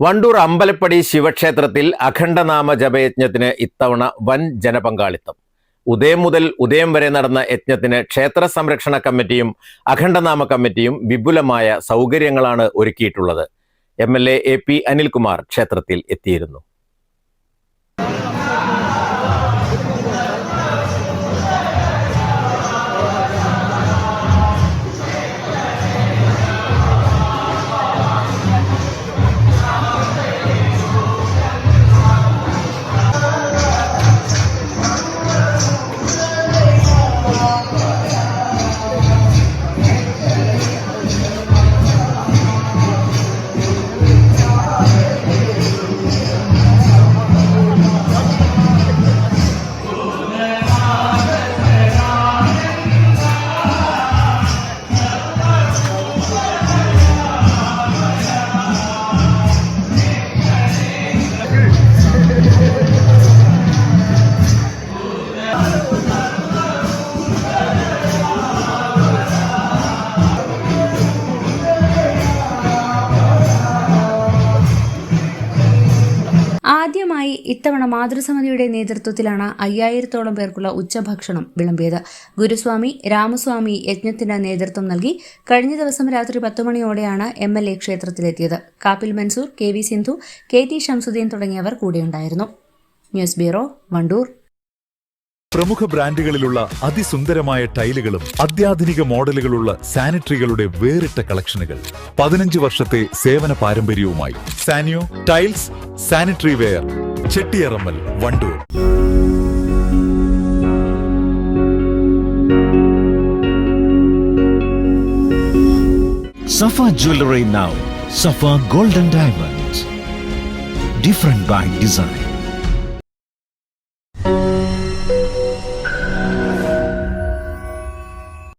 Wandoor Ambalappadi ശിവക്ഷേത്രത്തിൽ അഖണ്ഡനാമ ജപയജ്ഞത്തിന് ഇത്തവണ വൻ ജനപങ്കാളിത്തം. ഉദയം മുതൽ ഉദയം വരെ നടന്ന യജ്ഞത്തിന് ക്ഷേത്ര സംരക്ഷണ കമ്മിറ്റിയും അഖണ്ഡനാമ കമ്മിറ്റിയും വിപുലമായ സൗകര്യങ്ങളാണ് ഒരുക്കിയിട്ടുള്ളത്. M L A A P Anilkumar ക്ഷേത്രത്തിൽ എത്തിയിരുന്നു. ആദ്യമായി ഇത്തവണ മാതൃസമിതിയുടെ നേതൃത്വത്തിലാണ് അയ്യായിരത്തോളം പേർക്കുള്ള ഉച്ചഭക്ഷണം വിളമ്പിയത്. ഗുരുസ്വാമി രാമസ്വാമി യജ്ഞത്തിന് നേതൃത്വം നൽകി കഴിഞ്ഞ ദിവസം രാത്രി പത്ത് മണിയോടെയാണ് M L A ക്ഷേത്രത്തിലെത്തിയത്. Kappil Mansoor K V Sindhu K T Shamsuddin തുടങ്ങിയവർ കൂടെയുണ്ടായിരുന്നു. News bureau Wandoor. പ്രമുഖ ബ്രാൻഡുകളിലുള്ള അതിസുന്ദരമായ ടൈലുകളും അത്യാധുനിക മോഡലുകളുള്ള സാനിറ്ററികളുടെ വേറിട്ട കളക്ഷനുകൾ പതിനഞ്ച് വർഷത്തെ സേവന പാരമ്പര്യവുമായി Sanyo tiles sanitary ware. Chettiyarammal Wandoor Safa Jewelry now. Safa Golden Diamonds. Different by design.